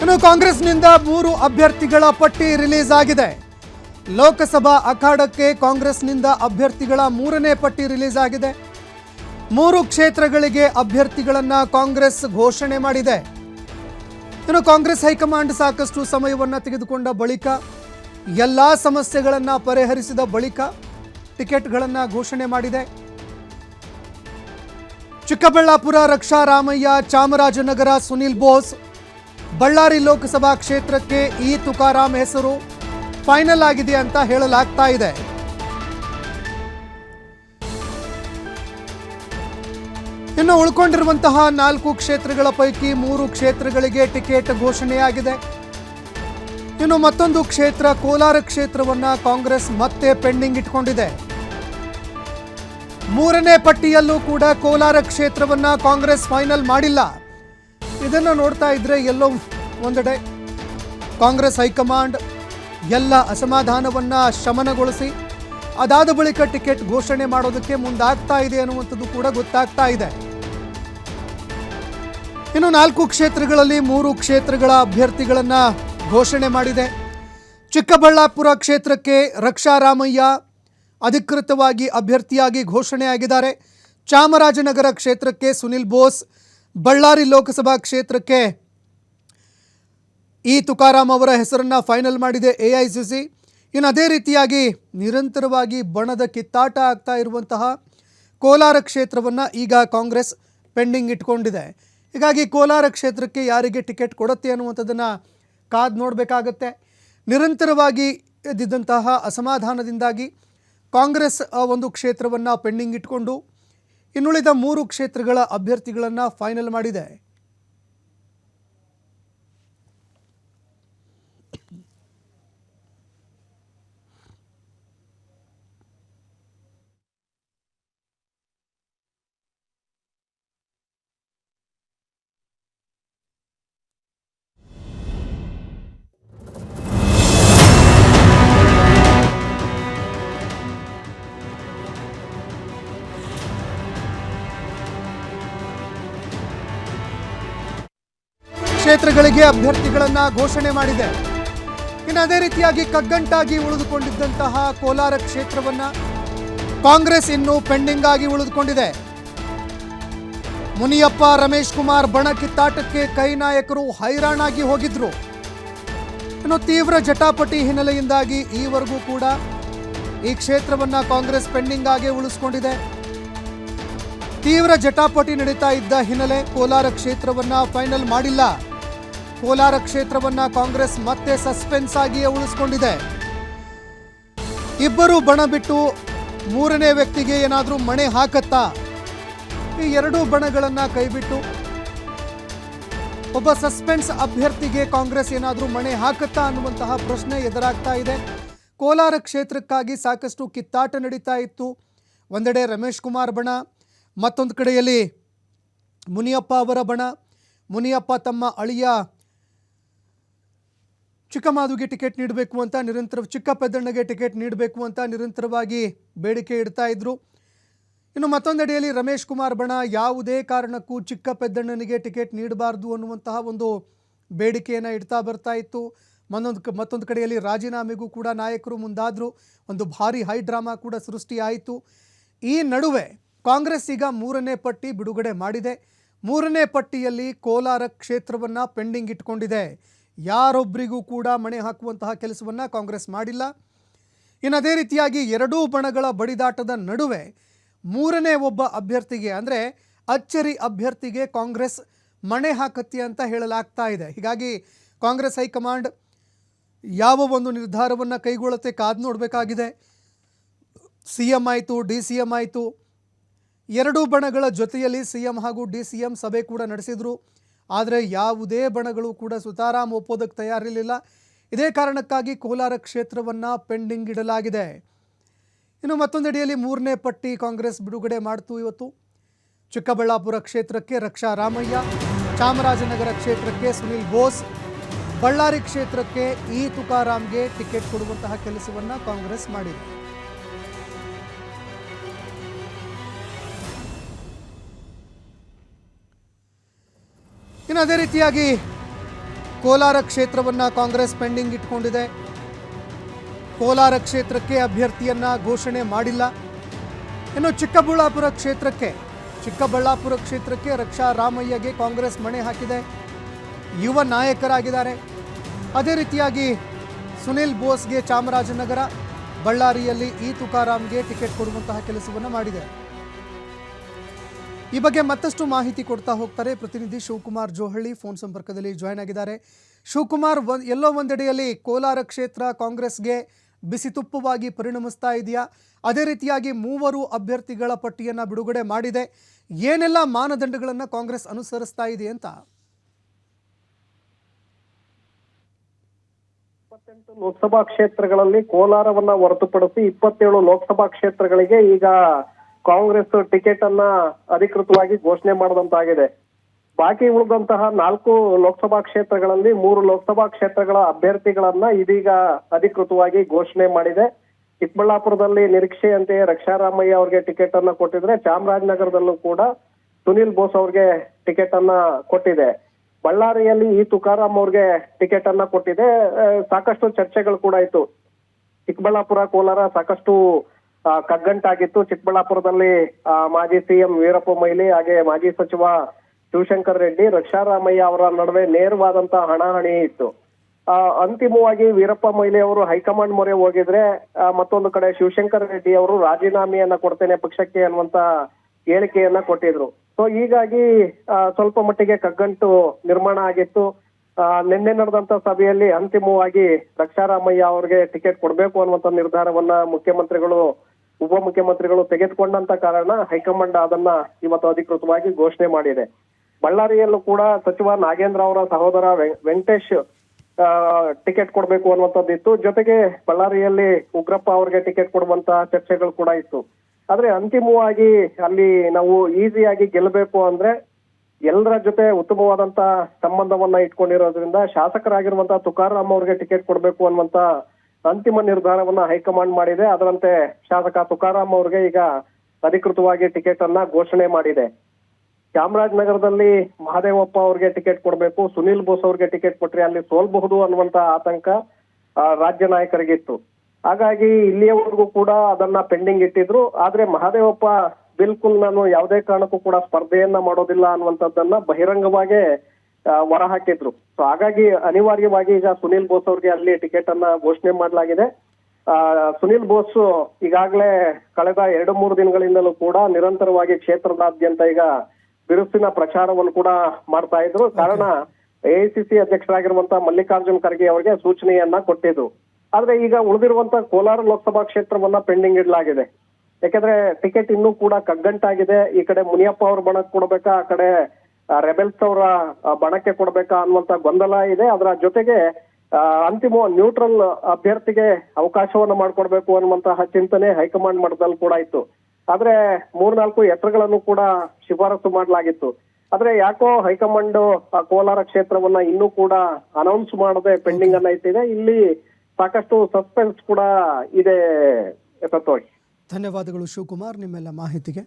ಇನ್ನು ಕಾಂಗ್ರೆಸ್ನಿಂದ ಮೂರು ಅಭ್ಯರ್ಥಿಗಳ ಪಟ್ಟಿ ರಿಲೀಸ್ ಆಗಿದೆ. ಲೋಕಸಭಾ ಅಖಾಡಕ್ಕೆ ಕಾಂಗ್ರೆಸ್ನಿಂದ ಅಭ್ಯರ್ಥಿಗಳ ಮೂರನೇ ಪಟ್ಟಿ ರಿಲೀಸ್ ಆಗಿದೆ. ಮೂರು ಕ್ಷೇತ್ರಗಳಿಗೆ ಅಭ್ಯರ್ಥಿಗಳನ್ನ ಕಾಂಗ್ರೆಸ್ ಘೋಷಣೆ ಮಾಡಿದೆ. ಇನ್ನು ಕಾಂಗ್ರೆಸ್ ಹೈಕಮಾಂಡ್ ಸಾಕಷ್ಟು ಸಮಯವನ್ನು ತೆಗೆದುಕೊಂಡ ಬಳಿಕ, ಎಲ್ಲ ಸಮಸ್ಯೆಗಳನ್ನು ಪರಿಹರಿಸಿದ ಬಳಿಕ ಟಿಕೆಟ್ಗಳನ್ನು ಘೋಷಣೆ ಮಾಡಿದೆ. ಚಿಕ್ಕಬಳ್ಳಾಪುರ ರಕ್ಷಾ ರಾಮಯ್ಯ ಚಾಮರಾಜನಗರ ಸುನಿಲ್ ಬೋಸ್ ಬಳ್ಳಾರಿ ಲೋಕಸಭಾ ಕ್ಷೇತ್ರಕ್ಕೆ ಈ ತುಕಾರಾಮ್ ಹೆಸರು ಫೈನಲ್ ಆಗಿದೆ ಅಂತ ಹೇಳಲಾಗ್ತಾ ಇದೆ. ಇನ್ನು ಉಳ್ಕೊಂಡಿರುವಂತಹ ನಾಲ್ಕು ಕ್ಷೇತ್ರಗಳ ಪೈಕಿ ಮೂರು ಕ್ಷೇತ್ರಗಳಿಗೆ ಟಿಕೆಟ್ ಘೋಷಣೆಯಾಗಿದೆ. ಇನ್ನು ಮತ್ತೊಂದು ಕ್ಷೇತ್ರ ಕೋಲಾರ ಕ್ಷೇತ್ರವನ್ನ ಕಾಂಗ್ರೆಸ್ ಮತ್ತೆ ಪೆಂಡಿಂಗ್ ಇಟ್ಕೊಂಡಿದೆ. ಮೂರನೇ ಪಟ್ಟಿಯಲ್ಲೂ ಕೂಡ ಕೋಲಾರ ಕ್ಷೇತ್ರವನ್ನ ಕಾಂಗ್ರೆಸ್ ಫೈನಲ್ ಮಾಡಿಲ್ಲ. ಇದನ್ನು ನೋಡ್ತಾ ಇದ್ರೆ ಎಲ್ಲೋ ಒಂದೆಡೆ ಕಾಂಗ್ರೆಸ್ ಹೈಕಮಾಂಡ್ ಎಲ್ಲ ಅಸಮಾಧಾನವನ್ನ ಶಮನಗೊಳಿಸಿ, ಅದಾದ ಬಳಿಕ ಟಿಕೆಟ್ ಘೋಷಣೆ ಮಾಡೋದಕ್ಕೆ ಮುಂದಾಗ್ತಾ ಇದೆ ಅನ್ನುವಂಥದ್ದು ಕೂಡ ಗೊತ್ತಾಗ್ತಾ ಇದೆ. ಇನ್ನು ನಾಲ್ಕು ಕ್ಷೇತ್ರಗಳಲ್ಲಿ ಮೂರು ಕ್ಷೇತ್ರಗಳ ಅಭ್ಯರ್ಥಿಗಳನ್ನು ಘೋಷಣೆ ಮಾಡಿದೆ. ಚಿಕ್ಕಬಳ್ಳಾಪುರ ಕ್ಷೇತ್ರಕ್ಕೆ ರಕ್ಷಾರಾಮಯ್ಯ ಅಧಿಕೃತವಾಗಿ ಅಭ್ಯರ್ಥಿಯಾಗಿ ಘೋಷಣೆಯಾಗಿದ್ದಾರೆ. ಚಾಮರಾಜನಗರ ಕ್ಷೇತ್ರಕ್ಕೆ ಸುನಿಲ್ ಬೋಸ್ ಬಳ್ಳಾರಿ ಲೋಕಸಭಾ ಕ್ಷೇತ್ರಕ್ಕೆ ಈ ತುಕಾರಾಮ್ ಅವರ ಹೆಸರನ್ನು ಫೈನಲ್ ಮಾಡಿದೆ ಎ ಐ ಸಿ ಸಿ ಇನ್ನು ಅದೇ ರೀತಿಯಾಗಿ ನಿರಂತರವಾಗಿ ಬಣದ ಕಿತ್ತಾಟ ಆಗ್ತಾ ಇರುವಂತಹ ಕೋಲಾರ ಕ್ಷೇತ್ರವನ್ನು ಈಗ ಕಾಂಗ್ರೆಸ್ ಪೆಂಡಿಂಗ್ ಇಟ್ಕೊಂಡಿದೆ. ಹೀಗಾಗಿ ಕೋಲಾರ ಕ್ಷೇತ್ರಕ್ಕೆ ಯಾರಿಗೆ ಟಿಕೆಟ್ ಕೊಡುತ್ತೆ ಅನ್ನುವಂಥದ್ದನ್ನು ಕಾದು ನೋಡಬೇಕಾಗತ್ತೆ. ನಿರಂತರವಾಗಿ ಎದ್ದಿದ್ದಂತಹ ಅಸಮಾಧಾನದಿಂದಾಗಿ ಕಾಂಗ್ರೆಸ್ ಒಂದು ಕ್ಷೇತ್ರವನ್ನು ಪೆಂಡಿಂಗ್ ಇಟ್ಕೊಂಡು ಇನ್ನುಳಿದ ಮೂರು ಕ್ಷೇತ್ರಗಳ ಅಭ್ಯರ್ಥಿಗಳನ್ನು ಫೈನಲ್ ಮಾಡಿದೆ. ಕ್ಷೇತ್ರಗಳಿಗೆ ಅಭ್ಯರ್ಥಿಗಳನ್ನ ಘೋಷಣೆ ಮಾಡಿದೆ. ಇನ್ನು ಅದೇ ರೀತಿಯಾಗಿ ಕಗ್ಗಂಟಾಗಿ ಉಳಿದುಕೊಂಡಿದ್ದಂತಹ ಕೋಲಾರ ಕ್ಷೇತ್ರವನ್ನ ಕಾಂಗ್ರೆಸ್ ಇನ್ನು ಪೆಂಡಿಂಗ್ ಆಗಿ ಉಳಿದುಕೊಂಡಿದೆ. ಮುನಿಯಪ್ಪ, ರಮೇಶ್ ಕುಮಾರ್ ಬಣ ಕಿತ್ತಾಟಕ್ಕೆ ಕೈ ನಾಯಕರು ಹೈರಾಣಾಗಿ ಹೋಗಿದ್ರು. ಇನ್ನು ತೀವ್ರ ಜಟಾಪಟಿ ಹಿನ್ನೆಲೆಯಿಂದಾಗಿ ಈವರೆಗೂ ಕೂಡ ಈ ಕ್ಷೇತ್ರವನ್ನ ಕಾಂಗ್ರೆಸ್ ಪೆಂಡಿಂಗ್ ಆಗಿ ಉಳಿಸ್ಕೊಂಡಿದೆ. ತೀವ್ರ ಜಟಾಪಟಿ ನಡೀತಾ ಇದ್ದ ಹಿನ್ನೆಲೆ ಕೋಲಾರ ಕ್ಷೇತ್ರವನ್ನ ಫೈನಲ್ ಮಾಡಿಲ್ಲ. ಕೋಲಾರ ಕ್ಷೇತ್ರವನ್ನ ಕಾಂಗ್ರೆಸ್ ಮತ್ತೆ ಸಸ್ಪೆನ್ಸ್ ಆಗಿಯೇ ಉಳಿಸ್ಕೊಂಡಿದೆ. ಇಬ್ಬರು ಬಣ ಬಿಟ್ಟು ಮೂರನೇ ವ್ಯಕ್ತಿಗೆ ಏನಾದರೂ ಮಣೆ ಹಾಕತ್ತಾ? ಈ ಎರಡೂ ಬಣಗಳನ್ನ ಕೈಬಿಟ್ಟು ಒಬ್ಬ ಸಸ್ಪೆನ್ಸ್ ಅಭ್ಯರ್ಥಿಗೆ ಕಾಂಗ್ರೆಸ್ ಏನಾದರೂ ಮಣೆ ಹಾಕತ್ತಾ ಅನ್ನುವಂತಹ ಪ್ರಶ್ನೆ ಎದುರಾಗ್ತಾ ಇದೆ. ಕೋಲಾರ ಕ್ಷೇತ್ರಕ್ಕಾಗಿ ಸಾಕಷ್ಟು ಕಿತ್ತಾಟ ನಡೀತಾ ಇತ್ತು. ಒಂದೆಡೆ ರಮೇಶ್ ಕುಮಾರ್ ಬಣ, ಮತ್ತೊಂದು ಕಡೆಯಲ್ಲಿ ಮುನಿಯಪ್ಪ ಅವರ ಬಣ. ಮುನಿಯಪ್ಪ ತಮ್ಮ ಅಳಿಯ ಚಿಕ್ಕಮಾದುಗೆ ಟಿಕೆಟ್ ನೀಡಬೇಕು ಅಂತ ನಿರಂತರ ಚಿಕ್ಕ ಪೆದ್ದಣ್ಣಗೆ ಟಿಕೆಟ್ ನೀಡಬೇಕು ಅಂತ ನಿರಂತರವಾಗಿ ಬೇಡಿಕೆ ಇಡ್ತಾ ಇದ್ರು. ಇನ್ನು ಮತ್ತೊಂದೆಡೆಯಲ್ಲಿ ರಮೇಶ್ ಕುಮಾರ್ ಬಣ ಯಾವುದೇ ಕಾರಣಕ್ಕೂ ಚಿಕ್ಕ ಪೆದ್ದಣ್ಣನಿಗೆ ಟಿಕೆಟ್ ನೀಡಬಾರ್ದು ಅನ್ನುವಂತಹ ಒಂದು ಬೇಡಿಕೆಯನ್ನು ಇಡ್ತಾ ಬರ್ತಾ ಇತ್ತು. ಮತ್ತೊಂದು ಮತ್ತೊಂದು ಕಡೆಯಲ್ಲಿ ರಾಜೀನಾಮೆಗೂ ಕೂಡ ನಾಯಕರು ಮುಂದಾದರು. ಒಂದು ಭಾರಿ ಹೈ ಡ್ರಾಮಾ ಕೂಡ ಸೃಷ್ಟಿಯಾಯಿತು. ಈ ನಡುವೆ ಕಾಂಗ್ರೆಸ್ ಈಗ ಮೂರನೇ ಪಟ್ಟಿ ಬಿಡುಗಡೆ ಮಾಡಿದೆ. ಮೂರನೇ ಪಟ್ಟಿಯಲ್ಲಿ ಕೋಲಾರ ಕ್ಷೇತ್ರವನ್ನು ಪೆಂಡಿಂಗ್ ಇಟ್ಕೊಂಡಿದೆ. ಯಾರೊಬ್ಬರಿಗೂ ಕೂಡ ಮಣೆ ಹಾಕುವಂತಹ ಕೆಲಸವನ್ನು ಕಾಂಗ್ರೆಸ್ ಮಾಡಿಲ್ಲ. ಇನ್ನು ಅದೇ ರೀತಿಯಾಗಿ ಎರಡೂ ಬಣಗಳ ಬಡಿದಾಟದ ನಡುವೆ ಮೂರನೇ ಒಬ್ಬ ಅಭ್ಯರ್ಥಿಗೆ ಅಂದರೆ ಅಚ್ಚರಿ ಅಭ್ಯರ್ಥಿಗೆ ಕಾಂಗ್ರೆಸ್ ಮಣೆ ಹಾಕತ್ತೆ ಅಂತ ಹೇಳಲಾಗ್ತಾ ಇದೆ. ಹೀಗಾಗಿ ಕಾಂಗ್ರೆಸ್ ಹೈಕಮಾಂಡ್ ಯಾವ ಒಂದು ನಿರ್ಧಾರವನ್ನು ಕೈಗೊಳ್ಳುತ್ತೆ ಕಾದು ನೋಡಬೇಕಾಗಿದೆ. ಸಿ ಎಂ ಆಯಿತು, ಡಿ ಸಿ ಎಂ ಆಯಿತು. ಎರಡೂ ಬಣಗಳ ಜೊತೆಯಲ್ಲಿ ಸಿ ಎಂ ಹಾಗೂ ಡಿ ಸಿ ಎಂ ಸಭೆ ಕೂಡ ನಡೆಸಿದರು. ಆದರೆ ಯಾವುದೇ ಬಣಗಳು ಕೂಡ ಸುತಾರಾಮ್ ಒಪ್ಪೋದಕ್ಕೆ ತಯಾರಿರಲಿಲ್ಲ. ಇದೇ ಕಾರಣಕ್ಕಾಗಿ ಕೋಲಾರ ಕ್ಷೇತ್ರವನ್ನು ಪೆಂಡಿಂಗ್ ಇಡಲಾಗಿದೆ. ಇನ್ನು ಮತ್ತೊಂದೆಡೆಯಲ್ಲಿ ಮೂರನೇ ಪಟ್ಟಿ ಕಾಂಗ್ರೆಸ್ ಬಿಡುಗಡೆ ಮಾಡ್ತು ಇವತ್ತು. ಚಿಕ್ಕಬಳ್ಳಾಪುರ ಕ್ಷೇತ್ರಕ್ಕೆ ರಕ್ಷಾ ರಾಮಯ್ಯ, ಚಾಮರಾಜನಗರ ಕ್ಷೇತ್ರಕ್ಕೆ ಸುನಿಲ್ ಬೋಸ್, ಬಳ್ಳಾರಿ ಕ್ಷೇತ್ರಕ್ಕೆ ಈ ತುಕಾರಾಮ್ಗೆ ಟಿಕೆಟ್ ಕೊಡುವಂತಹ ಕೆಲಸವನ್ನು ಕಾಂಗ್ರೆಸ್ ಮಾಡಿದೆ. ಇನ್ನು ಅದೇ ರೀತಿಯಾಗಿ ಕೋಲಾರ ಕ್ಷೇತ್ರವನ್ನ ಕಾಂಗ್ರೆಸ್ ಪೆಂಡಿಂಗ್ ಇಟ್ಕೊಂಡಿದೆ. ಕೋಲಾರ ಕ್ಷೇತ್ರಕ್ಕೆ ಅಭ್ಯರ್ಥಿಯನ್ನ ಘೋಷಣೆ ಮಾಡಿಲ್ಲ. ಇನ್ನು ಚಿಕ್ಕಬಳ್ಳಾಪುರ ಕ್ಷೇತ್ರಕ್ಕೆ ಚಿಕ್ಕಬಳ್ಳಾಪುರ ಕ್ಷೇತ್ರಕ್ಕೆ ರಕ್ಷಾ ರಾಮಯ್ಯಗೆ ಕಾಂಗ್ರೆಸ್ ಮಣೆ ಹಾಕಿದೆ. ಯುವ ನಾಯಕರಾಗಿದ್ದಾರೆ. ಅದೇ ರೀತಿಯಾಗಿ ಸುನಿಲ್ ಬೋಸ್ಗೆ ಚಾಮರಾಜನಗರ, ಬಳ್ಳಾರಿಯಲ್ಲಿ ಈ ತುಕಾರಾಮ್ಗೆ ಟಿಕೆಟ್ ಕೊಡುವಂತಹ ಕೆಲಸವನ್ನು ಮಾಡಿದೆ ಈ ಬಗ್ಗೆ ಮತ್ತಷ್ಟು ಮಾಹಿತಿ ಕೊಡ್ತಾ ಹೋಗ್ತಾರೆ ಪ್ರತಿನಿಧಿ ಶಿವಕುಮಾರ್ ಜೋಹಳ್ಳಿ. ಫೋನ್ ಸಂಪರ್ಕದಲ್ಲಿ ಜಾಯ್ನ್ ಆಗಿದ್ದಾರೆ. ಶಿವಕುಮಾರ್ ಎಲ್ಲೋ ಒಂದೆಡೆಯಲ್ಲಿ ಕೋಲಾರ ಕ್ಷೇತ್ರ ಕಾಂಗ್ರೆಸ್ಗೆ ಬಿಸಿ ತುಪ್ಪವಾಗಿ ಪರಿಣಮಿಸ್ತಾ ಇದೆಯಾ? ಅದೇ ರೀತಿಯಾಗಿ ಮೂವರು ಅಭ್ಯರ್ಥಿಗಳ ಪಟ್ಟಿಯನ್ನು ಬಿಡುಗಡೆ ಮಾಡಿದೆ. ಏನೆಲ್ಲ ಮಾನದಂಡಗಳನ್ನು ಕಾಂಗ್ರೆಸ್ ಅನುಸರಿಸ್ತಾ ಇದೆ ಅಂತ? ಲೋಕಸಭಾ ಕ್ಷೇತ್ರಗಳಲ್ಲಿ ಕೋಲಾರವನ್ನ ಹೊರತುಪಡಿಸಿ ಇಪ್ಪತ್ತೇಳು ಲೋಕಸಭಾ ಕ್ಷೇತ್ರಗಳಿಗೆ ಈಗ ಕಾಂಗ್ರೆಸ್ ಟಿಕೆಟ್ ಅನ್ನ ಅಧಿಕೃತವಾಗಿ ಘೋಷಣೆ ಮಾಡಿದಂತಾಗಿದೆ. ಬಾಕಿ ಉಳಿದಂತಹ ನಾಲ್ಕು ಲೋಕಸಭಾ ಕ್ಷೇತ್ರಗಳಲ್ಲಿ ಮೂರು ಲೋಕಸಭಾ ಕ್ಷೇತ್ರಗಳ ಅಭ್ಯರ್ಥಿಗಳನ್ನ ಇದೀಗ ಅಧಿಕೃತವಾಗಿ ಘೋಷಣೆ ಮಾಡಿದೆ. ಚಿಕ್ಕಬಳ್ಳಾಪುರದಲ್ಲಿ ನಿರೀಕ್ಷೆಯಂತೆಯೇ ರಕ್ಷಾರಾಮಯ್ಯ ಅವರಿಗೆ ಟಿಕೆಟ್ ಅನ್ನ ಕೊಟ್ಟಿದ್ರೆ, ಚಾಮರಾಜನಗರದಲ್ಲೂ ಕೂಡ ಸುನಿಲ್ ಬೋಸ್ ಅವ್ರಿಗೆ ಟಿಕೆಟ್ ಅನ್ನ ಕೊಟ್ಟಿದೆ. ಬಳ್ಳಾರಿಯಲ್ಲಿ ಈ ತುಕಾರಾಮ್ ಅವ್ರಿಗೆ ಟಿಕೆಟ್ ಅನ್ನ ಕೊಟ್ಟಿದೆ ಸಾಕಷ್ಟು ಚರ್ಚೆಗಳು ಕೂಡ ಇತ್ತು ಚಿಕ್ಕಬಳ್ಳಾಪುರ ಕೋಲಾರ ಸಾಕಷ್ಟು ಕಗ್ಗಂಟಾಗಿತ್ತು. ಚಿಕ್ಕಬಳ್ಳಾಪುರದಲ್ಲಿ ಮಾಜಿ ಸಿಎಂ ವೀರಪ್ಪ ಮೊಯ್ಲಿ ಹಾಗೆ ಮಾಜಿ ಸಚಿವ ಶಿವಶಂಕರ್ ರೆಡ್ಡಿ, ರಕ್ಷಾರಾಮಯ್ಯ ಅವರ ನಡುವೆ ನೇರವಾದಂತ ಹಣಾಹಣಿ ಇತ್ತು. ಅಂತಿಮವಾಗಿ ವೀರಪ್ಪ ಮೊಯ್ಲಿ ಅವರು ಹೈಕಮಾಂಡ್ ಮೊರೆ ಹೋಗಿದ್ರೆ ಮತ್ತೊಂದು ಕಡೆ ಶಿವಶಂಕರ್ ರೆಡ್ಡಿ ಅವರು ರಾಜೀನಾಮೆಯನ್ನ ಕೊಡ್ತೇನೆ ಪಕ್ಷಕ್ಕೆ ಅನ್ನುವಂತ ಹೇಳಿಕೆಯನ್ನ ಕೊಟ್ಟಿದ್ರು. ಸೊ ಹೀಗಾಗಿ ಸ್ವಲ್ಪ ಮಟ್ಟಿಗೆ ಕಗ್ಗಂಟು ನಿರ್ಮಾಣ ಆಗಿತ್ತು. ನಿನ್ನೆ ನಡೆದಂತ ಸಭೆಯಲ್ಲಿ ಅಂತಿಮವಾಗಿ ರಕ್ಷಾರಾಮಯ್ಯ ಅವರಿಗೆ ಟಿಕೆಟ್ ಕೊಡಬೇಕು ಅನ್ನುವಂತ ನಿರ್ಧಾರವನ್ನ ಮುಖ್ಯಮಂತ್ರಿಗಳು ಉಪಮುಖ್ಯಮಂತ್ರಿಗಳು ತೆಗೆದುಕೊಂಡಂತ ಕಾರಣ ಹೈಕಮಾಂಡ್ ಅದನ್ನ ಇವತ್ತು ಅಧಿಕೃತವಾಗಿ ಘೋಷಣೆ ಮಾಡಿದೆ. ಬಳ್ಳಾರಿಯಲ್ಲೂ ಕೂಡ ಸಚಿವ ನಾಗೇಂದ್ರ ಅವರ ಸಹೋದರ ವೆಂಕಟೇಶ್ ಟಿಕೆಟ್ ಕೊಡಬೇಕು ಅನ್ನುವಂಥದ್ದಿತ್ತು. ಜೊತೆಗೆ ಬಳ್ಳಾರಿಯಲ್ಲಿ ಉಗ್ರಪ್ಪ ಅವರಿಗೆ ಟಿಕೆಟ್ ಕೊಡುವಂತ ಚರ್ಚೆಗಳು ಕೂಡ ಇತ್ತು. ಆದ್ರೆ ಅಂತಿಮವಾಗಿ ಅಲ್ಲಿ ನಾವು ಈಸಿಯಾಗಿ ಗೆಲ್ಲಬೇಕು ಅಂದ್ರೆ ಎಲ್ಲರ ಜೊತೆ ಉತ್ತಮವಾದಂತ ಸಂಬಂಧವನ್ನ ಇಟ್ಕೊಂಡಿರೋದ್ರಿಂದ ಶಾಸಕರಾಗಿರುವಂತಹ ತುಕಾರಾಮ್ ಅವ್ರಿಗೆ ಟಿಕೆಟ್ ಕೊಡಬೇಕು ಅನ್ನುವಂತ ಅಂತಿಮ ನಿರ್ಧಾರವನ್ನ ಹೈಕಮಾಂಡ್ ಮಾಡಿದೆ. ಅದರಂತೆ ಶಾಸಕ ತುಕಾರಾಮ್ ಅವ್ರಿಗೆ ಈಗ ಅಧಿಕೃತವಾಗಿ ಟಿಕೆಟ್ ಅನ್ನ ಘೋಷಣೆ ಮಾಡಿದೆ. ಚಾಮರಾಜನಗರದಲ್ಲಿ ಮಹದೇವಪ್ಪ ಅವ್ರಿಗೆ ಟಿಕೆಟ್ ಕೊಡಬೇಕು, ಸುನಿಲ್ ಬೋಸ್ ಅವ್ರಿಗೆ ಟಿಕೆಟ್ ಕೊಟ್ರೆ ಅಲ್ಲಿ ಸೋಲ್ಬಹುದು ಅನ್ನುವಂತ ಆತಂಕ ರಾಜ್ಯ ನಾಯಕರಿಗಿತ್ತು. ಹಾಗಾಗಿ ಇಲ್ಲಿಯವರೆಗೂ ಕೂಡ ಅದನ್ನ ಪೆಂಡಿಂಗ್ ಇಟ್ಟಿದ್ರು. ಆದ್ರೆ ಮಹದೇವಪ್ಪ ಬಿಲ್ಕುಲ್ ನಾನು ಯಾವುದೇ ಕಾರಣಕ್ಕೂ ಕೂಡ ಸ್ಪರ್ಧೆಯನ್ನ ಮಾಡೋದಿಲ್ಲ ಅನ್ನುವಂಥದ್ದನ್ನ ಬಹಿರಂಗವಾಗೇ ಆ, ಹೊರಹಾಕಿದ್ರು ಸೊ ಹಾಗಾಗಿ ಅನಿವಾರ್ಯವಾಗಿ ಈಗ ಸುನಿಲ್ ಬೋಸ್ ಅವ್ರಿಗೆ ಅಲ್ಲಿ ಟಿಕೆಟ್ ಅನ್ನ ಘೋಷಣೆ ಮಾಡಲಾಗಿದೆ. ಆ, ಸುನಿಲ್ ಬೋಸ್ ಈಗಾಗಲೇ ಕಳೆದ ಎರಡು ಮೂರು ದಿನಗಳಿಂದಲೂ ಕೂಡ ನಿರಂತರವಾಗಿ ಕ್ಷೇತ್ರದಾದ್ಯಂತ ಈಗ ಬಿರುಸಿನ ಪ್ರಚಾರವನ್ನು ಕೂಡ ಮಾಡ್ತಾ ಇದ್ರು. ಕಾರಣ ಎಐಸಿಸಿ ಅಧ್ಯಕ್ಷರಾಗಿರುವಂತಹ ಮಲ್ಲಿಕಾರ್ಜುನ್ ಖರ್ಗೆ ಅವರಿಗೆ ಸೂಚನೆಯನ್ನ ಕೊಟ್ಟಿದ್ರು ಆದ್ರೆ ಈಗ ಉಳಿದಿರುವಂತ ಕೋಲಾರ ಲೋಕಸಭಾ ಕ್ಷೇತ್ರವನ್ನ ಪೆಂಡಿಂಗ್ ಇಡಲಾಗಿದೆ. ಯಾಕಂದ್ರೆ ಟಿಕೆಟ್ ಇನ್ನೂ ಕೂಡ ಕಗ್ಗಂಟಾಗಿದೆ. ಈ ಕಡೆ ಮುನಿಯಪ್ಪ ಅವರು ಬಣಕ್ ಕೊಡ್ಬೇಕಾ? ಆ ಕಡೆ ರೆಬೆಲ್ಸ್ ಅವರ ಬಣಕ್ಕೆ ಕೊಡಬೇಕಾ ಅನ್ನುವಂತ ಗೊಂದಲ ಇದೆ. ಅದರ ಜೊತೆಗೆ ಅಂತಿಮ ನ್ಯೂಟ್ರಲ್ ಅಭ್ಯರ್ಥಿಗೆ ಅವಕಾಶವನ್ನ ಮಾಡಿಕೊಡ್ಬೇಕು ಅನ್ನುವಂತಹ ಚಿಂತನೆ ಹೈಕಮಾಂಡ್ ಮಟ್ಟದಲ್ಲಿ ಕೂಡ ಇತ್ತು. ಆದ್ರೆ ಮೂರ್ನಾಲ್ಕು ಹೆಸರುಗಳನ್ನು ಕೂಡ ಶಿಫಾರಸು ಮಾಡಲಾಗಿತ್ತು. ಆದ್ರೆ ಯಾಕೋ ಹೈಕಮಾಂಡ್ ಕೋಲಾರ ಕ್ಷೇತ್ರವನ್ನ ಇನ್ನೂ ಕೂಡ ಅನೌನ್ಸ್ ಮಾಡದೆ ಪೆಂಡಿಂಗ್ ಅನ್ನ ಇಟ್ಟಿದೆ. ಇಲ್ಲಿ ಸಾಕಷ್ಟು ಸಸ್ಪೆನ್ಸ್ ಕೂಡ ಇದೆ ತತ್ವವಾಗಿ ಧನ್ಯವಾದಗಳು ಶಿವಕುಮಾರ್, ನಿಮ್ಮೆಲ್ಲ ಮಾಹಿತಿಗೆ.